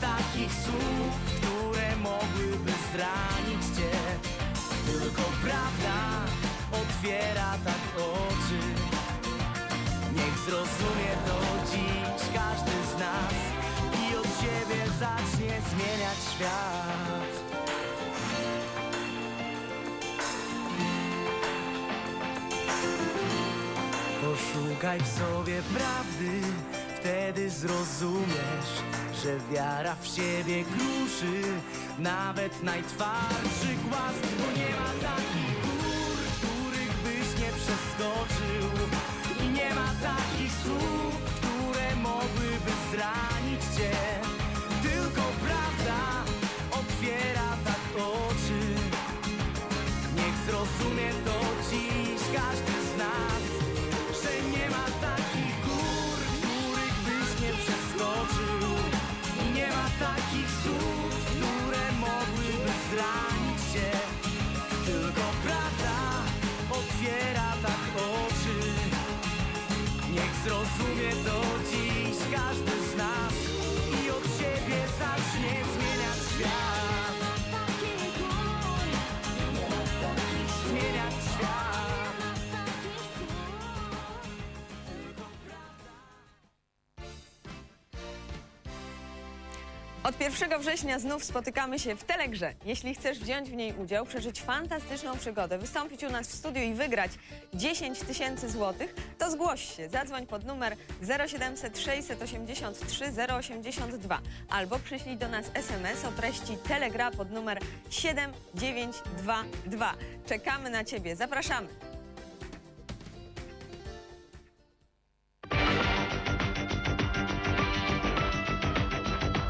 takich słów, które mogłyby zranić cię. Tylko prawda otwiera tak oczy. Niech zrozumie to dziś każdy z nas I od siebie zacznie zmieniać świat. Poszukaj w sobie prawdy wtedy zrozumiesz, że wiara w siebie kruszy nawet najtwardszy głaz, bo nie ma takich gór, których byś nie przeskoczył i nie ma takich słów, które mogłyby zranić cię. Tylko prawda otwiera tak oczy. Niech zrozumie to dziś każdy zrozumie to Od 1 września znów spotykamy się w Telegrze. Jeśli chcesz wziąć w niej udział, przeżyć fantastyczną przygodę, wystąpić u nas w studiu i wygrać 10 tysięcy złotych, to zgłoś się. Zadzwoń pod numer 0700 683 082 albo przyślij do nas SMS o treści Telegra pod numer 7922. Czekamy na Ciebie. Zapraszamy.